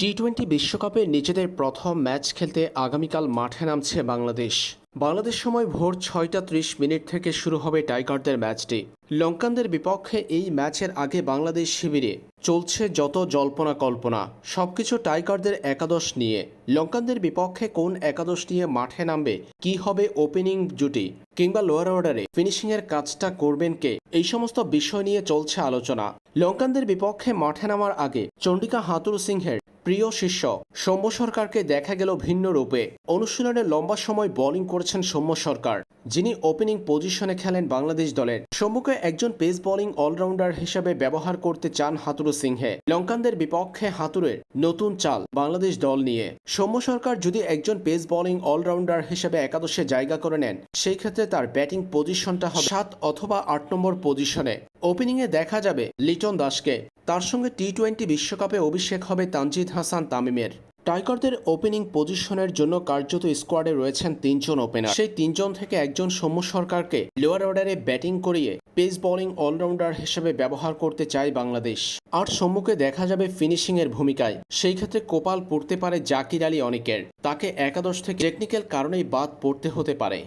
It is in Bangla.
টি টোয়েন্টি বিশ্বকাপে নিজেদের প্রথম ম্যাচ খেলতে আগামীকাল মাঠে নামছে বাংলাদেশ। বাংলাদেশ সময় ভোর ছয়টা ত্রিশ মিনিট থেকে শুরু হবে টাইগারদের ম্যাচটি। লঙ্কানদের বিপক্ষে এই ম্যাচের আগে বাংলাদেশ শিবিরে চলছে যত জল্পনা কল্পনা, সবকিছু টাইগারদের একাদশ নিয়ে। লঙ্কানদের বিপক্ষে কোন একাদশ নিয়ে মাঠে নামবে, কি হবে ওপেনিং জুটি, কিংবা লোয়ার অর্ডারে ফিনিশিংয়ের কাজটা করবেন কে, এই সমস্ত বিষয় নিয়ে চলছে আলোচনা। লঙ্কানদের বিপক্ষে মাঠে নামার আগে চন্ডিকা হাতুর সিংহের প্রিয় শিষ্য সৌম্য সরকারকে দেখা গেল ভিন্ন রূপে। অনুশীলনে লম্বা সময় বোলিং করেছেন সৌম্য সরকার, যিনি ওপেনিং পজিশনে খেলেন বাংলাদেশ দলের। সম্মুখে একজন পেস বোলিং অলরাউন্ডার হিসেবে ব্যবহার করতে চান হাতুরু সিংহে। লঙ্কানদের বিপক্ষে হাতুরের নতুন চাল বাংলাদেশ দল নিয়ে। সৌম্য সরকার যদি একজন পেস বোলিং অলরাউন্ডার হিসেবে একাদশে জায়গা করে নেন, সেই ক্ষেত্রে তার ব্যাটিং পজিশনটা হবে সাত অথবা আট নম্বর পজিশনে। ওপেনিংয়ে দেখা যাবে লিটন দাসকে। তার সঙ্গে টি টোয়েন্টি বিশ্বকাপে অভিষেক হবে তানজিদ হাসান তামিমের। টাইগারদের ওপেনিং পজিশনের জন্য কার্যত স্কোয়াডে রয়েছেন তিনজন ওপেনার সেই তিনজন থেকে একজন সৌম্য সরকারকে লোয়ার অর্ডারে ব্যাটিং করিয়ে পেস বোলিং অলরাউন্ডার হিসেবে ব্যবহার করতে চায় বাংলাদেশ। আর সম্মুখে দেখা যাবে ফিনিশিংয়ের ভূমিকায়। সেই ক্ষেত্রে কোপাল পড়তে পারে জাকির আলী অনেকের। তাকে একাদশ থেকে টেকনিক্যাল কারণেই বাদ পড়তে হতে পারে।